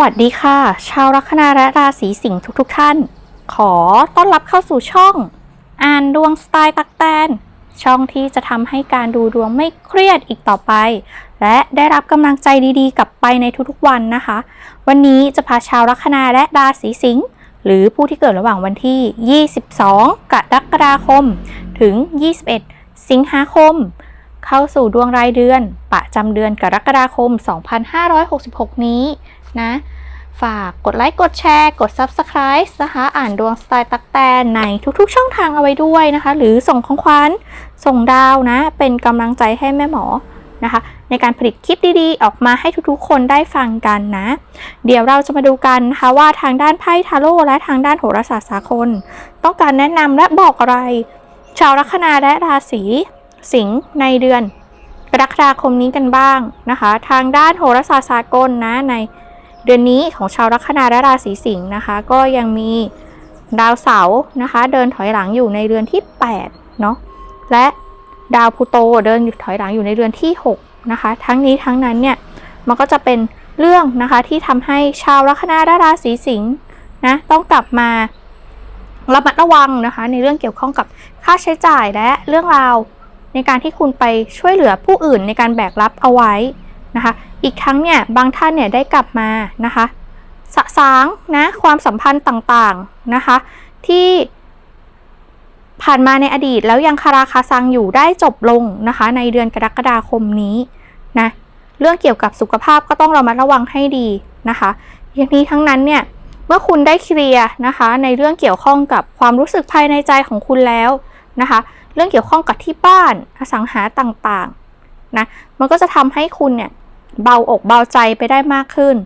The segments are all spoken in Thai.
วัสดีค่ะ ชาวลัคนาและราศีสิงห์ทุกๆทท่าน ขอต้อนรับเข้าสู่ช่อง อ่านดวงสไตล์ตักแตน ช่องที่จะทำให้การดูดวงไม่เครียดอีกต่อไป และได้รับกำลังใจดีๆ กลับไปในทุกๆวันนะคะ วันนี้จะพาชาวลัคนาและราศีสิงห์หรือผู้ที่เกิดระหว่างวันที่ 22 กรกฎาคม ถึง 21 สิงหาคม เข้าสู่ดวงรายเดือน ประจำเดือนกรกฎาคม 2566 นี้ นะ ฝากกดไลค์กดแชร์ กด Subscribe นะคะ อ่านดวงสไตล์ตักแตนในทุกๆ ช่องทางเอาไว้ด้วยนะคะ หรือส่งของขวัญส่งดาวนะ เป็นกำลังใจให้แม่หมอนะคะ ในการผลิตคลิปดีๆ ออกมาให้ทุกๆ คนได้ฟังกันนะ เดี๋ยวเราจะมาดูกันนะคะว่าทางด้านไพ่ทาโร่และทางด้านโหราศาสตร์สากลต้องการแนะนำและบอกอะไร ชาวลัคนาและราศีสิงห์ในเดือนกรกฎาคมนี้กันบ้างนะคะ ทางด้านโหราศาสตร์สากลนะใน เดือนนี้ของชาวลัคนาและราศีสิงห์นะคะ ก็ยังมีดาวเสาร์นะคะ เดินถอยหลังอยู่ในเรือนที่8เนาะและดาวพลูโตเดินอยู่ถอยหลังอยู่ในเรือนที่6นะคะ ทั้งนี้ทั้งนั้นเนี่ยมันก็จะเป็นเรื่องนะคะที่ทำให้ชาวลัคนาและราศีสิงห์นะต้องกลับมาระมัดระวังนะคะ ในเรื่องเกี่ยวข้องกับค่าใช้จ่ายและเรื่องราวในการที่คุณไปช่วยเหลือผู้อื่นในการแบกรับเอาไว้ นะคะ อีกทั้งเนี่ยบางท่านเนี่ยได้กลับมานะคะ สะสางนะความสัมพันธ์ต่างๆนะคะ ที่ผ่านมาในอดีตแล้วยังคาราคาซังอยู่ได้จบลงนะคะ ในเดือนกรกฎาคมนี้นะเรื่องเกี่ยวกับสุขภาพก็ต้องเระมัดระวังให้ดีนะคะอย่างนี้ทั้งนั้นเนี่ยเมื่อคุณได้เคลียร์นะคะ ในเรื่องเกี่ยวข้องกับความรู้สึกภายในใจของคุณแล้วนะคะ เรื่องเกี่ยวข้องกับที่บ้านอสังหาต่างๆนะมันก็จะทำให้คุณเนี่ย เบาอกเบาใจไปได้มากขึ้น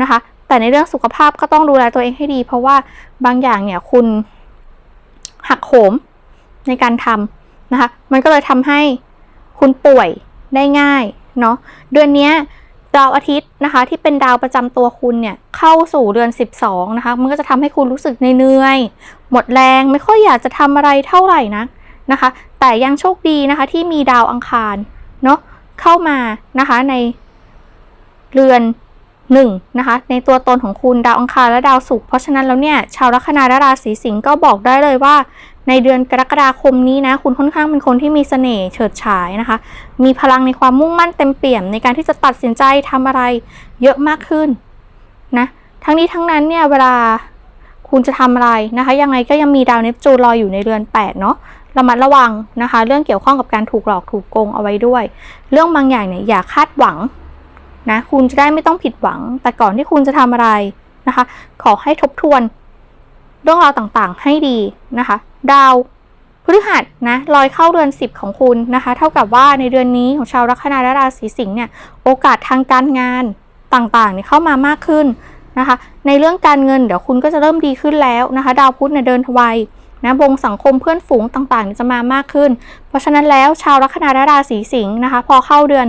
นะคะ แต่ในเรื่องสุขภาพก็ต้องดูแลตัวเองให้ดี เพราะว่าบางอย่างเนี่ยคุณหักโหมในการทำนะคะ มันก็เลยทำให้คุณป่วยได้ง่ายเนาะเดือนนี้ดาวอาทิตย์นะคะ ที่เป็นดาวประจำตัวคุณเนี่ยเข้าสู่เดือน 12 นะคะ มันก็จะทำให้คุณรู้สึกเหนื่อยหมดแรงไม่ค่อยอยากจะทำอะไรเท่าไหร่นะนะคะ แต่ยังโชคดีนะคะที่มีดาวอังคารเนาะเข้ามานะคะใน เรือนหนึ่งนะคะในตัวตนของคุณดาวอังคารและดาวศุกร์เพราะฉะนั้นแล้วเนี่ยชาวลัคนาและราศีสิงห์ก็บอกได้เลยว่า ในเดือนกรกฎาคมนี้นะคุณค่อนข้างเป็นคนที่มีเสน่ห์เฉิดฉายนะคะ มีพลังในความมุ่งมั่นเต็มเปี่ยมในการที่จะตัดสินใจทำอะไรเยอะมากขึ้นนะทั้งนี้ทั้งนั้นเนี่ยเวลาคุณจะทำอะไรนะคะ ยังไงก็ยังมีดาวเนปจูนรออยู่ในเรือน8เนาะระมัดระวังนะคะ เรื่องเกี่ยวข้องกับการถูกหลอกถูกโกงเอาไว้ด้วย เรื่องบางอย่างเนี่ยอย่าคาดหวัง นะคุณจะได้ไม่ต้องผิดหวัง แต่ก่อนที่คุณจะทำอะไรนะคะ ขอให้ทบทวนเรื่องราวต่างๆ ให้ดีนะคะ ดาวพฤหัสนะลอยเข้าเดือน 10 ของคุณนะคะ เท่ากับว่าในเดือนนี้ของชาวลัคนาและราศีสิงห์เนี่ยโอกาสทางการงานต่างๆเนี่ยเข้ามามากขึ้นนะคะ ในเรื่องการเงินเดี๋ยวคุณก็จะเริ่มดีขึ้นแล้วนะคะ ดาวพุธเนี่ยเดินทวายนะวงสังคมเพื่อนฝูงต่างๆ จะมามากขึ้น เพราะฉะนั้นแล้วชาวลัคนาและราศีสิงห์นะคะ พอเข้าเดือน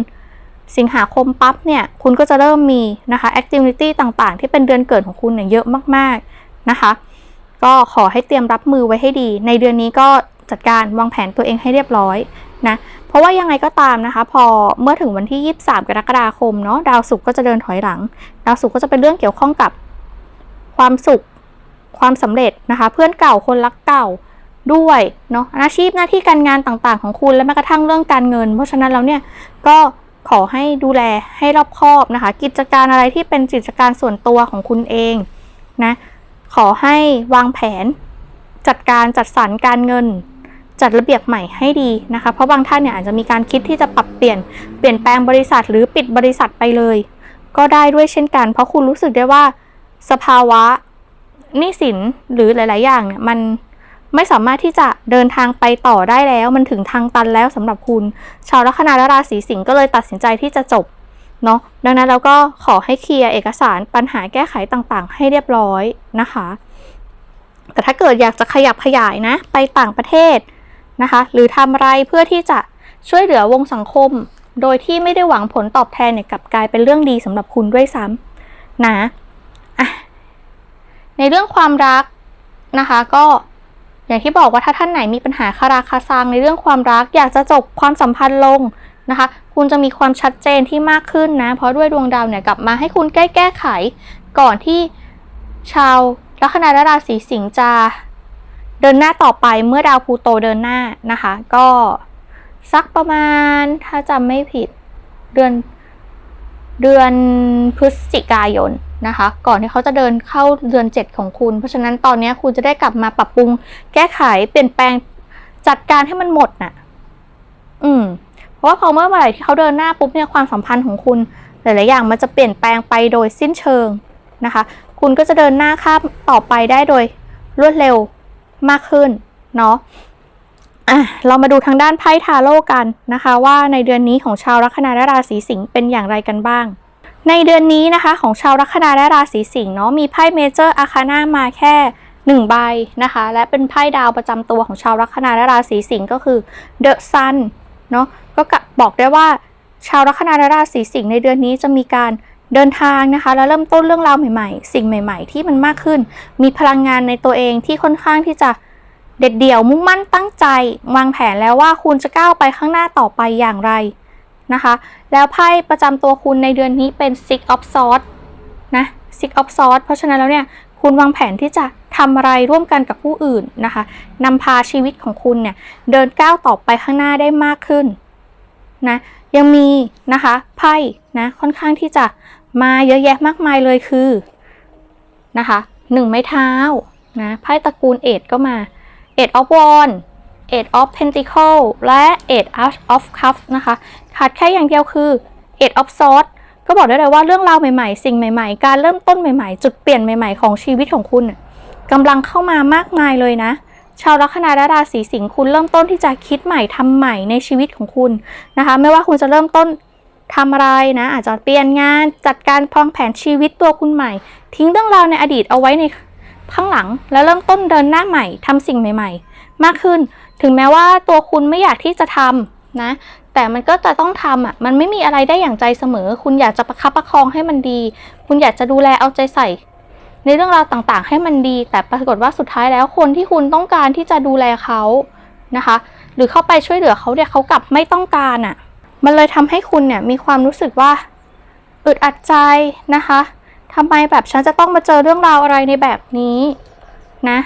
สิงหาคมปั๊บเนี่ย คุณก็จะเริ่มมีนะคะแอคทิวิตี้ต่างๆ ที่เป็นเดือนเกิดของคุณเนี่ยเยอะมากๆนะคะ ก็ขอให้เตรียมรับมือไว้ให้ดี ในเดือนนี้ก็จัดการวางแผนตัวเองให้เรียบร้อยนะเพราะว่ายังไงก็ตามนะคะ พอเมื่อถึงวันที่ 23 กรกฎาคมเนาะดาวศุกร์ก็จะเดินถอยหลัง ดาวศุกร์ก็จะเป็นเรื่องเกี่ยวข้องกับความสุข ความสำเร็จนะคะ เพื่อนเก่าคนรักเก่าด้วยเนาะอาชีพหน้าที่การงานต่างๆ ของคุณและแม้กระทั่งเรื่องการเงิน เพราะฉะนั้นแล้วเนี่ยก็ ขอให้ดูแลให้รอบคอบนะคะ กิจการอะไรที่เป็นกิจการส่วนตัวของคุณเองนะ ขอให้วางแผน จัดการจัดสรรการเงิน จัดระเบียบใหม่ให้ดีนะคะ เพราะบางท่านเนี่ยอาจจะมีการคิดที่จะปรับเปลี่ยนเปลี่ยนแปลงบริษัทหรือปิดบริษัทไปเลย ก็ได้ด้วยเช่นกัน เพราะคุณรู้สึกได้ว่าสภาวะหนี้สินหรือหลาย ๆ อย่างเนี่ยมัน ไม่สามารถที่จะเดินทางไปต่อได้แล้ว มันถึงทางตันแล้วสำหรับคุณ ชาวลัคนาและราศีสิงห์ก็เลยตัดสินใจที่จะจบเนาะดังนั้นเราก็ขอให้เคลียร์เอกสารปัญหาแก้ไขต่างๆ ให้เรียบร้อยนะคะ แต่ถ้าเกิดอยากจะขยับขยายนะ ไปต่างประเทศนะคะ หรือทำอะไรเพื่อที่จะช่วยเหลือวงสังคม โดยที่ไม่ได้หวังผลตอบแทนเนี่ยกลับกลายเป็นเรื่องดีสำหรับคุณด้วยซ้ำนะะในเรื่องความรักนะคะก็ อย่างที่บอกว่าถ้าท่านไหนมีปัญหาคาราคาซังในเรื่องความรัก อยากจะจบความสัมพันธ์ลงนะคะ คุณจะมีความชัดเจนที่มากขึ้นนะ เพราะด้วยดวงดาวเนี่ยกลับมาให้คุณใกล้แก้ไข ก่อนที่ชาวลัคนาและราศีสิงห์จะเดินหน้าต่อไปเมื่อดาวพูโตเดินหน้านะคะ ก็สักประมาณถ้าจำไม่ผิดเดือนเดือนพฤศจิกายน นะคะ ก่อนที่เขาจะเดินเข้าเดือน 7 ของคุณ เพราะฉะนั้นตอนนี้คุณจะได้กลับมาปรับปรุง แก้ไขเปลี่ยนแปลงจัดการให้มันหมดน่ะ อืม เพราะว่าพอเมื่อไหร่ที่เขาเดินหน้าปุ๊บเนี่ยความสัมพันธ์ของคุณหลายๆอย่างมันจะเปลี่ยนแปลงไปโดยสิ้นเชิงนะคะ คุณก็จะเดินหน้าข้ามต่อไปได้โดยรวดเร็วมากขึ้นเนาะอะเรามาดูทางด้านไพ่ทาโร่กันนะคะ ว่าในเดือนนี้ของชาวลัคนาและราศีสิงห์เป็นอย่างไรกันบ้าง ในเดือนนี้นะคะของชาวลัคนาและราศีสิงห์เนาะมีไพ่เมเจอร์อาคาน่ามาแค่หนึ่งใบนะคะ และเป็นไพ่ดาวประจำตัวของชาวลัคนาและราศีสิงห์ก็คือเดอะซันเนาะก็กะบอกได้ว่าชาวลัคนาและราศีสิงห์ในเดือนนี้จะมีการเดินทางนะคะ แล้วเริ่มต้นเรื่องราวใหม่ๆ สิ่งใหม่ๆ ที่มันมากขึ้น มีพลังงานในตัวเองที่ค่อนข้างที่จะเด็ดเดี่ยวมุ่งมั่นตั้งใจ วางแผนแล้วว่าคุณจะก้าวไปข้างหน้าต่อไปอย่างไร นะคะ แล้วไพ่ประจำตัวคุณในเดือนนี้เป็น Six of Swords นะ Six of Swords เพราะฉะนั้นแล้วเนี่ยคุณวางแผนที่จะทำอะไรร่วมกันกับผู้อื่นนะคะนำพาชีวิตของคุณเนี่ยเดินก้าวต่อไปข้างหน้าได้มากขึ้นนะยังมีนะคะไพ่นะค่อนข้างที่จะมาเยอะแยะมากมายเลยคือนะคะหนึ่งไม้เท้านะไพ่ตระกูลเอ็ดก็มา Eight of Wands Eight of Pentacle และ Eight of Cups นะคะ ขาดแค่อย่างเดียวคือ Eight of sword ก็บอกได้เลยว่าเรื่องราวใหม่ๆ สิ่งใหม่ๆ การเริ่มต้นใหม่ๆ จุดเปลี่ยนใหม่ๆ ของชีวิตของคุณกำลังเข้ามามากมายเลยนะ ชาวลัคนาและราศีสิงห์คุณเริ่มต้นที่จะคิดใหม่ทำใหม่ในชีวิตของคุณนะคะ ไม่ว่าคุณจะเริ่มต้นทำอะไรนะ อาจจะเปลี่ยนงานจัดการพองแผนชีวิตตัวคุณใหม่ ทิ้งเรื่องราวในอดีตเอาไว้ในข้างหลัง แล้วเริ่มต้นเดินหน้าใหม่ทำสิ่งใหม่ ๆ มากขึ้น ถึงแม้ว่าตัวคุณไม่อยากที่จะทำนะ แต่มันก็จะต้องทำอะ มันไม่มีอะไรได้อย่างใจเสมอ คุณอยากจะประคับประคองให้มันดี คุณอยากจะดูแลเอาใจใส่ ในเรื่องราวต่างๆ ให้มันดี แต่ปรากฏว่าสุดท้ายแล้วคนที่คุณต้องการที่จะดูแลเขานะคะ หรือเข้าไปช่วยเหลือเขาเนี่ยเขากลับไม่ต้องการอะ มันเลยทำให้คุณเนี่ยมีความรู้สึกว่าอึดอัดใจนะคะทำไมแบบฉันจะต้องมาเจอเรื่องราวอะไรในแบบนี้นะ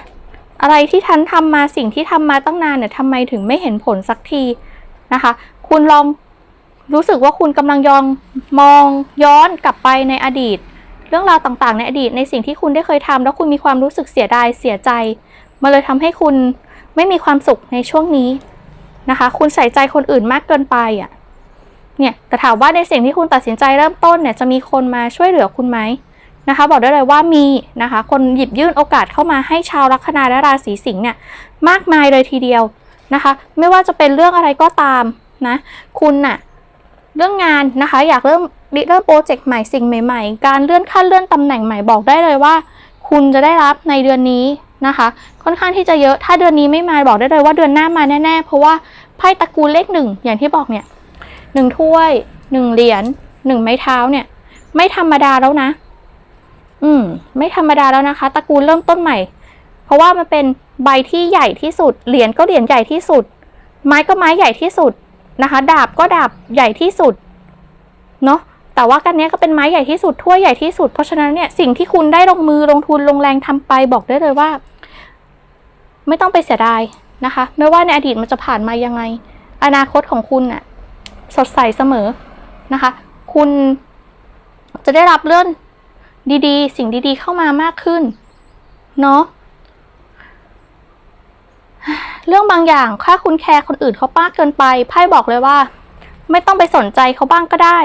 อะไรที่ทันทำมาสิ่งที่ทำมาตั้งนานเนี่ยทำไมถึงไม่เห็นผลสักทีนะคะ คุณลองรู้สึกว่าคุณกำลังยองมองย้อนกลับไปในอดีต เรื่องราวต่างๆ ในอดีตในสิ่งที่คุณได้เคยทำแล้วคุณมีความรู้สึกเสียดายเสียใจมันเลยทำให้คุณไม่มีความสุขในช่วงนี้นะคะ คุณใส่ใจคนอื่นมากเกินไปอะเนี่ยแต่ถามว่าในสิ่งที่คุณตัดสินใจเริ่มต้นเนี่ยจะมีคนมาช่วยเหลือคุณไหมนะคะ บอกได้เลยว่ามีนะคะ คนหยิบยื่นโอกาสเข้ามาให้ชาวลัคนาและราศีสิงห์เนี่ยมากมายเลยทีเดียวนะคะ ไม่ว่าจะเป็นเรื่องอะไรก็ตาม นะ คุณน่ะเรื่องงานนะคะ อยากเริ่มริเริ่มโปรเจกต์ใหม่สิ่งใหม่ ๆ การเลื่อนขั้นเลื่อนตำแหน่งใหม่บอกได้เลยว่า คุณจะได้รับในเดือนนี้นะคะ ค่อนข้างที่จะเยอะถ้าเดือนนี้ไม่มาบอกได้เลยว่าเดือนหน้ามาแน่ๆ เพราะว่าไพ่ตระกูลเลขหนึ่งอย่างที่บอกเนี่ยหนึ่งถ้วยหนึ่งเหรียญหนึ่งไม้เท้าเนี่ย ไม่ธรรมดาแล้วนะ อืม ไม่ธรรมดาแล้วนะคะตระกูลเริ่มต้นใหม่ เพราะว่ามันเป็นใบที่ใหญ่ที่สุดเหรียญก็เหรียญใหญ่ที่สุด ไม้ก็ไม้ใหญ่ที่สุด นะคะ ดาบก็ดาบใหญ่ที่สุดเนาะแต่ว่ากันนี้ก็เป็นไม้ใหญ่ที่สุดถ้วยใหญ่ที่สุดเพราะฉะนั้นเนี่ยสิ่งที่คุณได้ลงมือลงทุนลงแรงทำไปบอกได้เลยว่า ไม่ต้องไปเสียดายนะคะ ไม่ว่าในอดีตมันจะผ่านมายังไง อนาคตของคุณน่ะสดใสเสมอนะคะ คุณจะได้รับเลื่อนดีๆ สิ่งดีๆเข้ามามากขึ้น เนาะ เรื่องบางอย่างถ้าคุณแคร์คนอื่นเขามากเกินไปไพ่บอกเลยว่า ไม่ต้องไปสนใจเขาบ้างก็ได้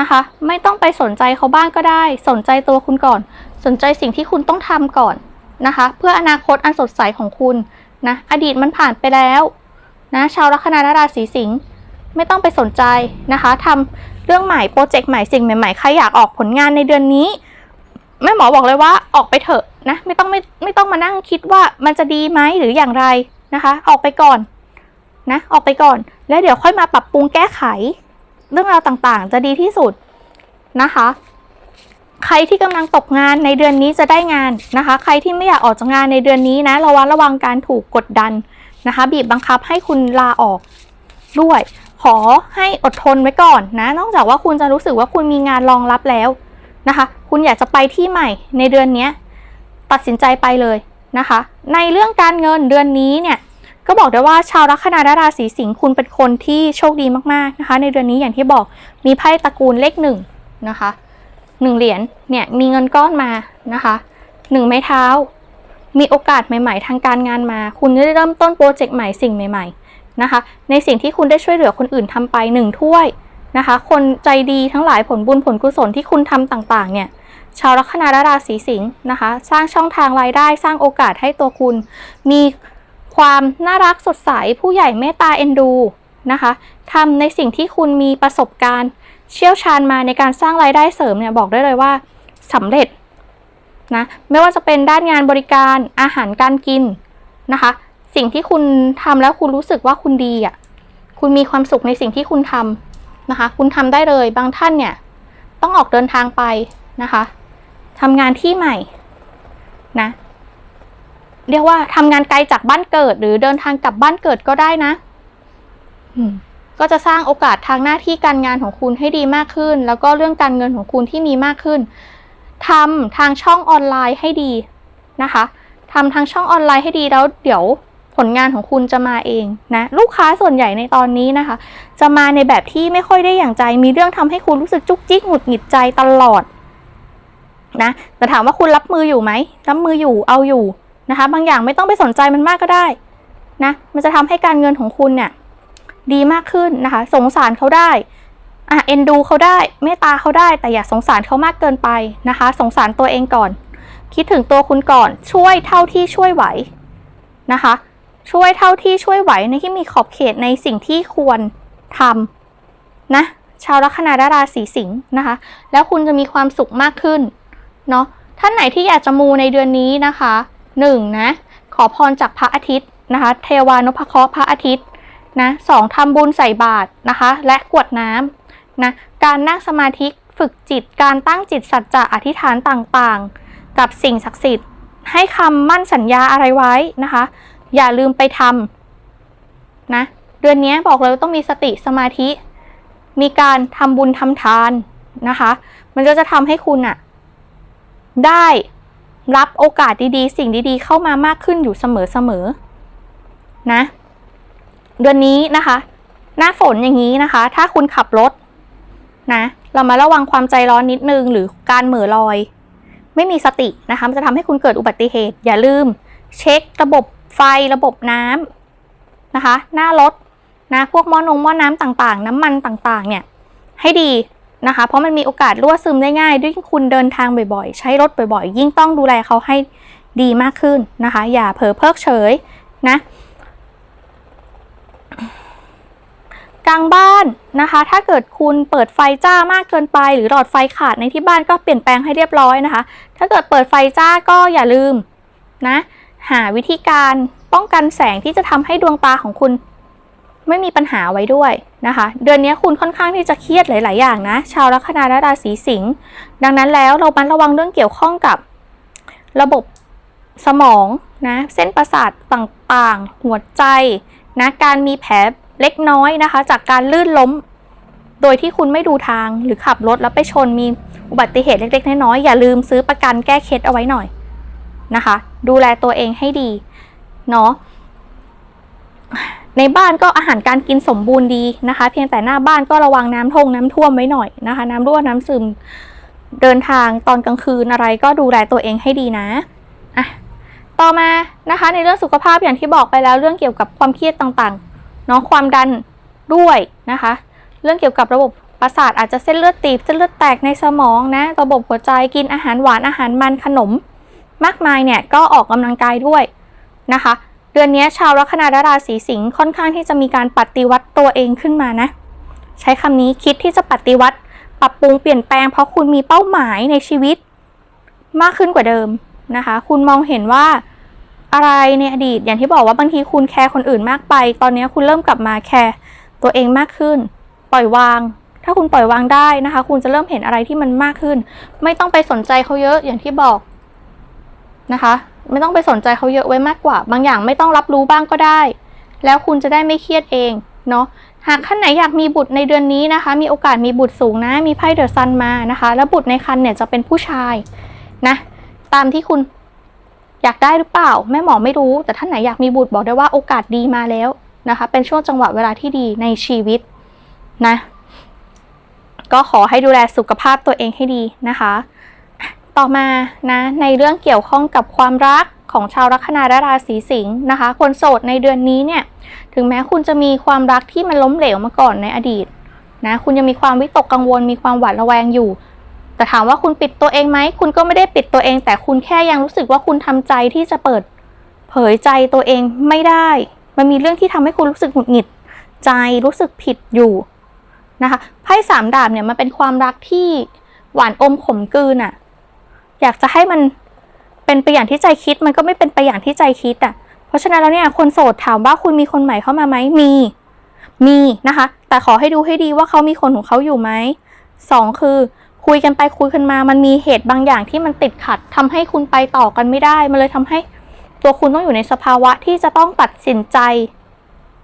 นะคะ ไม่ต้องไปสนใจเขาบ้างก็ได้ สนใจตัวคุณก่อน สนใจสิ่งที่คุณต้องทำก่อนนะคะ เพื่ออนาคตอันสดใสของคุณนะอดีตมันผ่านไปแล้วนะชาวลัคนาราศีสิงห์ไม่ต้องไปสนใจนะคะทำเรื่องใหม่โปรเจกต์ใหม่สิ่งใหม่ๆใครอยากออกผลงานในเดือนนี้แม่หมอบอกเลยว่าออกไปเถอะ นะไม่ต้องไม่ไม่ต้องมานั่งคิดว่ามันจะดีไหมหรืออย่างไรนะคะ ออกไปก่อนนะออกไปก่อน แล้วเดี๋ยวค่อยมาปรับปรุงแก้ไข เรื่องราวต่างๆ จะดีที่สุดนะคะ ใครที่กำลังตกงานในเดือนนี้จะได้งานนะคะ ใครที่ไม่อยากออกจากงานในเดือนนี้นะระวังระวังการถูกกดดันนะคะ บีบบังคับให้คุณลาออกด้วย ขอให้อดทนไว้ก่อนนะ นอกจากว่าคุณจะรู้สึกว่าคุณมีงานรองรับแล้วนะคะ คุณอยากจะไปที่ใหม่ในเดือนนี้ ตัดสินใจไปเลยนะคะ ในเรื่องการเงินเดือนนี้เนี่ยก็บอกได้ว่าชาวลัคนาราศีสิงห์คุณเป็นคนที่โชคดีมากๆนะคะ ในเดือนนี้อย่างที่บอกมีไพ่ตระกูลเลขหนึ่งนะคะหนึ่งเหรียญเนี่ยมีเงินก้อนมานะคะหนึ่งไม้เท้า มีโอกาสใหม่ ๆ ทางการงานมา คุณจะได้เริ่มต้นโปรเจกต์ใหม่สิ่งใหม่ ๆนะคะ ในสิ่งที่คุณได้ช่วยเหลือคนอื่นทำไปหนึ่งถ้วยนะคะ คนใจดีทั้งหลายผลบุญผลกุศลที่คุณทำต่างๆเนี่ย ชาวลัคนาและราศีสิงห์นะคะ สร้างช่องทางรายได้สร้างโอกาสให้ตัวคุณ มีความน่ารักสดใสผู้ใหญ่เมตตาเอ็นดูนะคะทำในสิ่งที่คุณมีประสบการณ์ เชี่ยวชาญมาในการสร้างรายได้เสริมเนี่ยบอกได้เลยว่าสำเร็จนะไม่ว่าจะเป็นด้านงานบริการอาหารการกินนะคะ สิ่งที่คุณทำแล้วคุณรู้สึกว่าคุณดีอะคุณมีความสุขในสิ่งที่คุณทำนะคะ คุณทำได้เลยบางท่านเนี่ย ต้องออกเดินทางไปนะคะ ทำงานที่ใหม่นะ เรียกว่าทำงานไกลจากบ้านเกิด หรือเดินทางกลับบ้านเกิดก็ได้นะอืมก็จะสร้างโอกาสทางหน้าที่การงานของคุณให้ดีมากขึ้น แล้วก็เรื่องการเงินของคุณที่มีมากขึ้นทำทางช่องออนไลน์ให้ดีนะคะทำทางช่องออนไลน์ให้ดีแล้วเดี๋ยวผลงานของคุณจะมาเองนะลูกค้าส่วนใหญ่ในตอนนี้นะคะ จะมาในแบบที่ไม่ค่อยได้อย่างใจ มีเรื่องทำให้คุณรู้สึกจุกจิกหงุดหงิดใจตลอด นะแต่ถามว่าคุณรับมืออยู่ไหมรับมืออยู่เอาอยู่นะคะ บางอย่างไม่ต้องไปสนใจมันมากก็ได้นะมันจะทำให้การเงินของคุณเนี่ยดีมากขึ้นนะคะ สงสารเขาได้อะเอ็นดูเขาได้เมตตาเขาได้ แต่อย่าสงสารเขามากเกินไปนะคะ สงสารตัวเองก่อน คิดถึงตัวคุณก่อนช่วยเท่าที่ช่วยไหวนะคะ ช่วยเท่าที่ช่วยไหวในที่มีขอบเขตในสิ่งที่ควรทำนะชาวลัคนาและราศีสิงห์นะคะ แล้วคุณจะมีความสุขมากขึ้น เนาะท่านไหนที่อยากจะมูในเดือนนี้นะคะหนึ่งนะขอพรจากพระอาทิตย์นะคะเทวานพเคราะห์พระอาทิตย์นะสองทำบุญใส่บาตรนะคะ และกวดน้ำนะการนั่งสมาธิฝึกจิตการตั้งจิตสัจจะอธิษฐานต่างๆ กับสิ่งศักดิ์สิทธิ์ ให้คำมั่นสัญญาอะไรไว้นะคะ อย่าลืมไปทำนะเดือนนี้บอกเลยต้องมีสติสมาธิ มีการทำบุญทำทานนะคะ มันก็จะทำให้คุณอะ ได้รับโอกาสดีๆ สิ่งดีๆ เข้ามามากขึ้นอยู่เสมอๆนะ เดือนนี้นะคะ หน้าฝนอย่างนี้นะคะ ถ้าคุณขับรถนะ เรามาระวังความใจร้อนนิดนึง หรือการเหม่อลอย ไม่มีสตินะคะ มันจะทำให้คุณเกิดอุบัติเหตุ อย่าลืม เช็คระบบไฟระบบน้ำนะคะ หน้ารถนะ พวกหม้อนงหม้อน้ำต่างๆ น้ำมันต่างๆ เนี่ย ให้ดี นะคะ เพราะมันมีโอกาสรั่วซึมได้ง่าย ด้วยคุณเดินทางบ่อยๆ ใช้รถบ่อยๆ ยิ่งต้องดูแลเขาให้ดีมากขึ้นนะคะ อย่าเผลอเพิกเฉยนะกลางบ้านนะคะ ถ้าเกิดคุณเปิดไฟจ้ามากเกินไป หรือหลอดไฟขาดในที่บ้านก็เปลี่ยนแปลงให้เรียบร้อยนะคะ ถ้าเกิดเปิดไฟจ้าก็อย่าลืมนะ หาวิธีการป้องกันแสงที่จะทำให้ดวงตาของคุณ ไม่มีปัญหาไว้ด้วยนะคะ เดือนนี้คุณค่อนข้างที่จะเครียดหลาย ๆ อย่างนะ ชาวลัคนาและราศีสิงห์ดังนั้นแล้วเราบันระวังเรื่องเกี่ยวข้องกับระบบสมองนะเส้นประสาทต่างๆ หัวใจนะการมีแผลเล็กน้อยนะคะ จากการลื่นล้ม โดยที่คุณไม่ดูทางหรือขับรถแล้วไปชนมีอุบัติเหตุเล็ก ๆ น้อย ๆ อย่าลืมซื้อประกันแก้เคล็ดเอาไว้หน่อยนะคะ ดูแลตัวเองให้ดี เนาะ ในบ้านก็อาหารการกินสมบูรณ์ดีนะคะ เพียงแต่หน้าบ้านก็ระวังน้ำทงน้ำท่วมไว้หน่อยนะคะ น้ำรั่วน้ำซึมเดินทางตอนกลางคืนอะไรก็ดูแลตัวเองให้ดีนะอะต่อมานะคะในเรื่องสุขภาพอย่างที่บอกไปแล้วเรื่องเกี่ยวกับความเครียดต่างๆเนาะความดันด้วยนะคะ เรื่องเกี่ยวกับระบบประสาทอาจจะเส้นเลือดตีบเส้นเลือดแตกในสมองนะระบบหัวใจกินอาหารหวานอาหารมันขนม มากมายเนี่ยก็ออกกำลังกายด้วยนะคะ เดือนนี้ชาวลัคนาราศีสิงห์ค่อนข้างที่จะมีการปฏิวัติตัวเองขึ้นมานะ ใช้คำนี้คิดที่จะปฏิวัติ ปรับปรุงเปลี่ยนแปลงเพราะคุณมีเป้าหมายในชีวิต มากขึ้นกว่าเดิมนะคะ คุณมองเห็นว่าอะไรในอดีตอย่างที่บอกว่าบางทีคุณแคร์คนอื่นมากไป ตอนนี้คุณเริ่มกลับมาแคร์ตัวเองมากขึ้น ปล่อยวาง ถ้าคุณปล่อยวางได้นะคะ คุณจะเริ่มเห็นอะไรที่มันมากขึ้น ไม่ต้องไปสนใจเขาเยอะอย่างที่บอกนะคะ ไม่ต้องไปสนใจเขาเยอะไว้มากกว่า บางอย่างไม่ต้องรับรู้บ้างก็ได้ แล้วคุณจะได้ไม่เครียดเองเนาะหากท่านไหนอยากมีบุตรในเดือนนี้นะคะ มีโอกาสมีบุตรสูงนะ มีไพ่เดอะซันมานะคะ แล้วบุตรในครรภ์เนี่ยจะเป็นผู้ชายนะ ตามที่คุณอยากได้หรือเปล่า แม่หมอไม่รู้ แต่ท่านไหนอยากมีบุตรบอกได้ว่าโอกาสดีมาแล้วนะคะ เป็นช่วงจังหวะเวลาที่ดีในชีวิตนะ ก็ขอให้ดูแลสุขภาพตัวเองให้ดีนะคะ ต่อมานะในเรื่องเกี่ยวข้องกับความรักของชาวลัคนาและราศีสิงห์นะคะ คนโสดในเดือนนี้เนี่ยถึงแม้คุณจะมีความรักที่มันล้มเหลวมาก่อนในอดีตนะคุณยังมีความวิตกกังวล มีความหวาดระแวงอยู่ แต่ถามว่าคุณปิดตัวเองไหมคุณก็ไม่ได้ปิดตัวเอง แต่คุณแค่ยังรู้สึกว่าคุณทำใจที่จะเปิด เผยใจตัวเองไม่ได้ มันมีเรื่องที่ทำให้คุณรู้สึกหงุดหงิด ใจรู้สึกผิดอยู่นะคะไพ่สามดาบเนี่ยมันเป็นความรักที่หวานอมขมกลืนอะ อยากจะให้มันเป็นไปอย่างที่ใจคิด มันก็ไม่เป็นไปอย่างที่ใจคิดอะเพราะฉะนั้นแล้วเนี่ยคนโสดถามว่าคุณมีคนใหม่เข้ามาไหมมี มีนะคะ แต่ขอให้ดูให้ดีว่าเขามีคนของเขาอยู่ไหมสองคือคุยกันไปคุยกันมา มันมีเหตุบางอย่างที่มันติดขัดทำให้คุณไปต่อกันไม่ได้ มันเลยทำให้ตัวคุณต้องอยู่ในสภาวะที่จะต้องตัดสินใจ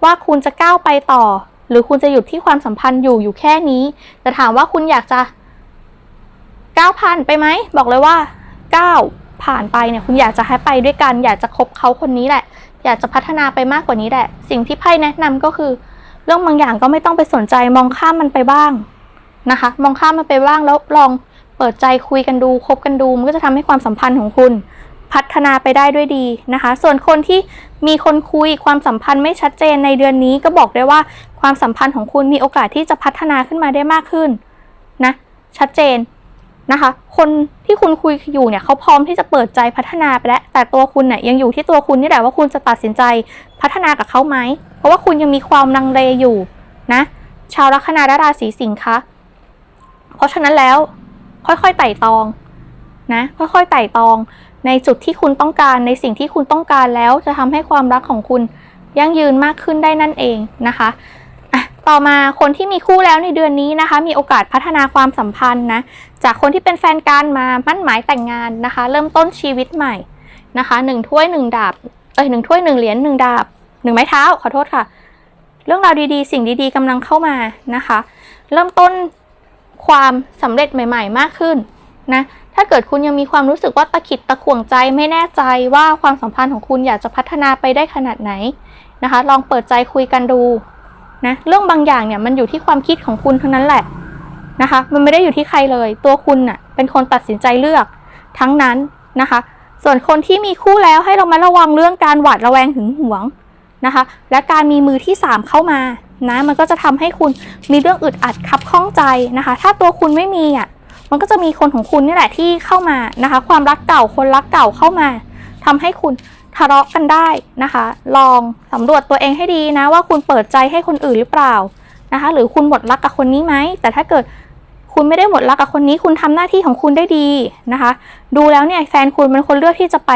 ว่าคุณจะก้าวไปต่อ หรือคุณจะหยุดที่ความสัมพันธ์อยู่อยู่แค่นี้ แต่ถามว่าคุณอยากจะ ก้าวผ่านไปไหม บอกเลยว่าก้าวผ่านไปเนี่ยคุณอยากจะให้ไปด้วยกัน อยากจะคบเขาคนนี้แหละ อยากจะพัฒนาไปมากกว่านี้แหละ สิ่งที่ไพ่แนะนำก็คือ เรื่องบางอย่างก็ไม่ต้องไปสนใจมองข้ามมันไปบ้างนะคะ มองข้ามมันไปบ้างแล้วลองเปิดใจคุยกันดูคบกันดู มันก็จะทำให้ความสัมพันธ์ของคุณ พัฒนาไปได้ด้วยดีนะคะ ส่วนคนที่มีคนคุยความสัมพันธ์ไม่ชัดเจนในเดือนนี้ก็บอกได้ว่าความสัมพันธ์ของคุณมีโอกาสที่จะพัฒนาขึ้นมาได้มากขึ้นนะชัดเจน นะคะ คนที่คุณคุยอยู่เนี่ยเขาพร้อมที่จะเปิดใจพัฒนาไปแล้ว แต่ตัวคุณเนี่ยยังอยู่ที่ตัวคุณนี่แหละว่าคุณจะตัดสินใจพัฒนากับเขาไหม เพราะว่าคุณยังมีความลังเลอยู่นะ ชาวลัคนาและราศีสิงค์คะ เพราะฉะนั้นแล้วค่อยๆไต่ตองนะ ค่อยๆไต่ตอง ในจุดที่คุณต้องการในสิ่งที่คุณต้องการแล้วจะทำให้ความรักของคุณยั่งยืนมากขึ้นได้นั่นเองนะคะอะต่อมาคนที่มีคู่แล้วในเดือนนี้นะคะ มีโอกาสพัฒนาความสัมพันธ์นะ จากคนที่เป็นแฟนกันมามั่นหมายแต่งงานนะคะ เริ่มต้นชีวิตใหม่นะคะหนึ่งถ้วยหนึ่งดาบเอ้ยหนึ่งถ้วยหนึ่งเหรียญหนึ่งดาบหนึ่งไม้เท้าขอโทษค่ะ เรื่องราวดีๆ สิ่งดีๆกำลังเข้ามานะคะ เริ่มต้นความสำเร็จใหม่ ๆ มากขึ้นนะถ้าเกิดคุณยังมีความรู้สึกว่าตะขิดตะขวงใจไม่แน่ใจว่าความสัมพันธ์ของคุณอยากจะพัฒนาไปได้ขนาดไหนนะคะ ลองเปิดใจคุยกันดูนะเรื่องบางอย่างเนี่ยมันอยู่ที่ความคิดของคุณเท่านั้นแหละ นะคะ มันไม่ได้อยู่ที่ใครเลย ตัวคุณน่ะเป็นคนตัดสินใจเลือกทั้งนั้นนะคะ ส่วนคนที่มีคู่แล้วให้เรามาระวังเรื่องการหวาดระแวงหึงหวงนะคะ และการมีมือที่สามเข้ามานะมันก็จะทำให้คุณมีเรื่องอึดอัดคับข้องใจนะคะ ถ้าตัวคุณไม่มีอะมันก็จะมีคนของคุณนี่แหละที่เข้ามานะคะ ความรักเก่าคนรักเก่าเข้ามาทำให้คุณทะเลาะกันได้นะคะ ลองสำรวจตัวเองให้ดีนะว่าคุณเปิดใจให้คนอื่นหรือเปล่านะคะ หรือคุณหมดรักกับคนนี้ไหมแต่ถ้าเกิด คุณไม่ได้หมดรักกับคนนี้ คุณทำหน้าที่ของคุณได้ดีนะคะ ดูแล้วเนี่ยแฟนคุณเป็นคนเลือกที่จะไป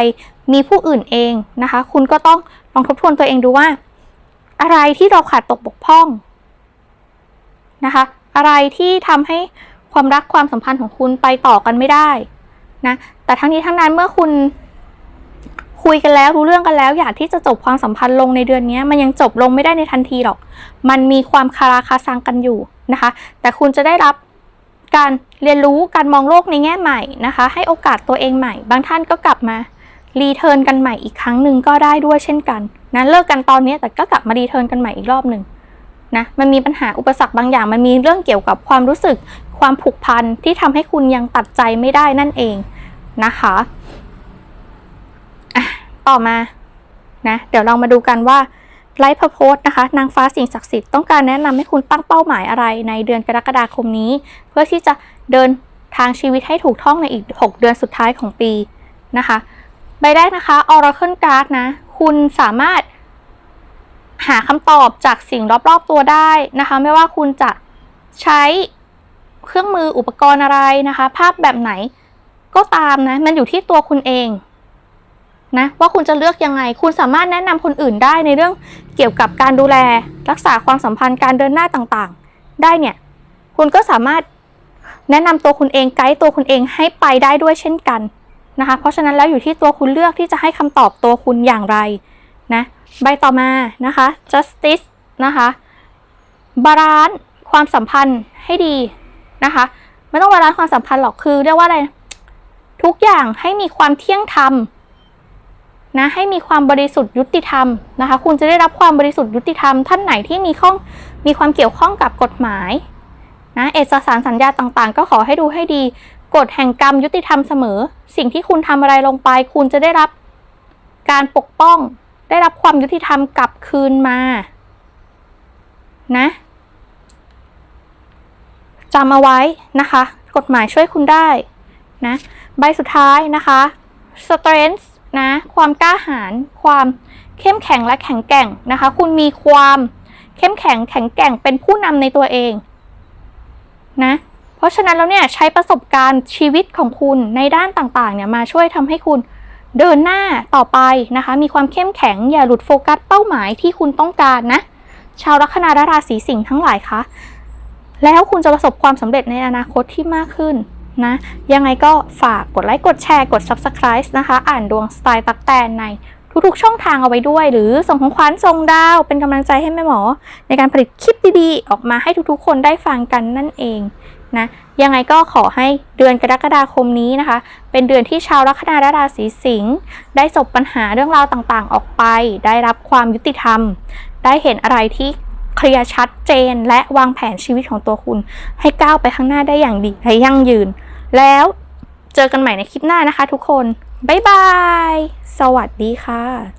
มีผู้อื่นเองนะคะ คุณก็ต้องลองทบทวนตัวเองดูว่า อะไรที่เราขาดตกบกพร่องนะคะ อะไรที่ทำให้ความรักความสัมพันธ์ของคุณไปต่อกันไม่ได้นะ แต่ทั้งนี้ทั้งนั้นเมื่อคุณคุยกันแล้วรู้เรื่องกันแล้ว อยากที่จะจบความสัมพันธ์ลงในเดือนนี้มันยังจบลงไม่ได้ในทันทีหรอก มันมีความคาราคาซังกันอยู่นะคะ แต่คุณจะได้รับ การเรียนรู้การมองโลกในแง่ใหม่นะคะ ให้โอกาสตัวเองใหม่ บางท่านก็กลับมารีเทิร์นกันใหม่อีกครั้งหนึ่งก็ได้ด้วยเช่นกันนะเลิกกันตอนนี้แต่ก็กลับมารีเทิร์นกันใหม่อีกรอบหนึ่งนะมันมีปัญหาอุปสรรคบางอย่าง มันมีเรื่องเกี่ยวกับความรู้สึกความผูกพันที่ทำให้คุณยังตัดใจไม่ได้นั่นเองนะคะะต่อมานะเดี๋ยวเรามาดูกันว่า ไลฟ์พโพสนะคะ นางฟ้าสิ่งศักดิ์สิทธิ์ต้องการแนะนำให้คุณตั้งเป้าหมายอะไรในเดือนกรกฎาคมนี้ เพื่อที่จะเดินทางชีวิตให้ถูกท่องในอีก 6 เดือนสุดท้ายของปีนะคะใบแรกนะคะ Oracle Card นะ คุณสามารถหาคำตอบจากสิ่งรอบๆตัวได้นะคะ ไม่ว่าคุณจะใช้เครื่องมืออุปกรณ์อะไรนะคะ ภาพแบบไหนก็ตามนะ มันอยู่ที่ตัวคุณเอง นะว่าคุณจะเลือกยังไง คุณสามารถแนะนำคนอื่นได้ในเรื่องเกี่ยวกับการดูแล รักษาความสัมพันธ์การเดินหน้าต่างๆ ได้เนี่ย คุณก็สามารถแนะนำตัวคุณเองไกด์ตัวคุณเองให้ไปได้ด้วยเช่นกันนะคะ เพราะฉะนั้นแล้วอยู่ที่ตัวคุณเลือกที่จะให้คำตอบตัวคุณอย่างไรนะใบต่อมานะคะ justice นะคะบาลานซ์ความสัมพันธ์ให้ดีนะคะ ไม่ต้องบาลานซ์ความสัมพันธ์หรอกคือเรียกว่าอะไร ทุกอย่างให้มีความเที่ยงธรรม นะให้มีความบริสุทธิ์ยุติธรรมนะคะ คุณจะได้รับความบริสุทธิ์ยุติธรรมท่านไหนที่มีข้องมีความเกี่ยวข้องกับกฎหมายนะเอกสารสัญญาต่างๆ ก็ขอให้ดูให้ดีกฎแห่งกรรมยุติธรรมเสมอ สิ่งที่คุณทำอะไรลงไป คุณจะได้รับการปกป้อง ได้รับความยุติธรรมกลับคืนมา นะจำเอาไว้นะคะ กฎหมายช่วยคุณได้นะ ใบสุดท้ายนะคะ strength นะ ความกล้าหาญความเข้มแข็งและแข็งแกร่งนะคะ คุณมีความเข้มแข็งแข็งแกร่งเป็นผู้นำในตัวเองนะเพราะฉะนั้นแล้วเนี่ยใช้ประสบการณ์ชีวิตของคุณในด้านต่างๆเนี่ยมาช่วยทำให้คุณเดินหน้าต่อไปนะคะ มีความเข้มแข็งอย่าหลุดโฟกัสเป้าหมายที่คุณต้องการนะ ชาวลัคนาราศีสิงห์ทั้งหลายคะ แล้วคุณจะประสบความสำเร็จในอนาคตที่มากขึ้น นะ ยังไงก็ฝากกดไลค์กดแชร์กด Subscribe นะคะ อ่านดวงสไตล์ตักแตนในทุกๆช่องทางเอาไว้ด้วย หรือส่งของขวัญส่งดาวเป็นกำลังใจให้แม่หมอ ในการผลิตคลิปดีๆ ออกมาให้ทุกๆ คนได้ฟังกันนั่นเองนะยังไงก็ขอให้เดือนกรกฎาคมนี้นะคะ เป็นเดือนที่ชาวลัคนาราศีสิงห์ได้จบปัญหาเรื่องราวต่างๆ ออกไป ได้รับความยุติธรรม ได้เห็นอะไรที่เคลียร์ชัดเจน และวางแผนชีวิตของตัวคุณ ให้ก้าวไปข้างหน้าได้อย่างดีและยั่งยืน แล้วเจอกันใหม่ในคลิปหน้านะคะทุกคน บ๊ายบาย สวัสดีค่ะ